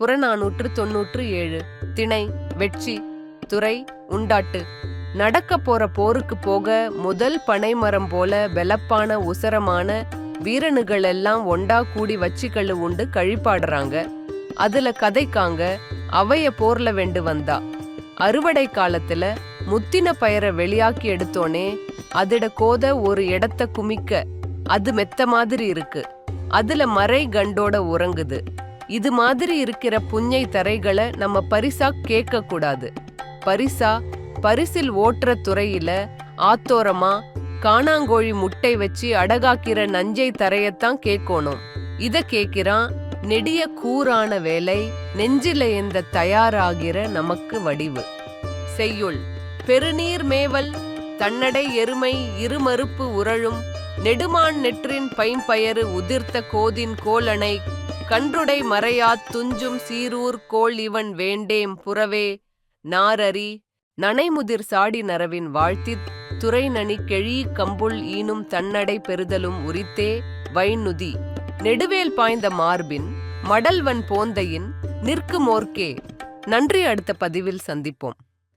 புறநானூற்று தொன்னூற்று ஏழு. திணை வெட்சி துறை உண்டாட்டு. நடக்க போற போருக்கு போக முதல் பனைமரம் போல வெலப்பான உசரமான வீரனுகள் எல்லாம் ஒண்டா கூடி வச்சிக்கல்லு உண்டு கழிப்பாடுறாங்க. அதுல கதைக்காங்க அவைய போர்ல வெண்டு வந்தா. அறுவடை காலத்துல முத்தின பயிரை வெளியாக்கி எடுத்தோனே அதிட கோத ஒரு இடத்த குமிக்க அது மெத்த மாதிரி இருக்கு. அதுல மறை கண்டோட உறங்குது. இது மாதிரி இருக்கிற புஞ்சை தரைகளை நம்ம பரிசா கேட்க கூடாது. பரிசா பரிசில் ஓட்டுற துறையில ஆத்தோரமா காணாங்கோழி முட்டை வச்சு அடகாக்கிற நஞ்சை தரையத்தான் கேட்கணும். இத கேட்கிறான் நெடிய கூரான வேலை நெஞ்சில எந்த தயாராகிற நமக்கு வடிவு. செய்யுள் பெருநீர் மேவல் தன்னடை எருமை இருமறுப்பு உரழும் நெடுமான் நெற்றின் பைம்பயறு உதிர்த்த கோதின் கோலனை கன்றுடை மறையாத் துஞ்சும் சீரூர் கோள் இவன் வேண்டேம் புறவே. நாரரி நனைமுதிர் சாடி நரவின் வாழ்த்தித் துறைநனி கெழி கம்புள் ஈனும் தன்னடை பெறுதலும் உரித்தே. வைநுதி நெடுவேல் பாய்ந்த மார்பின் மடல்வன் போந்தையின் நிற்குமோர்க்கே. நன்றி அடுத்த பதிவில் சந்திப்போம்.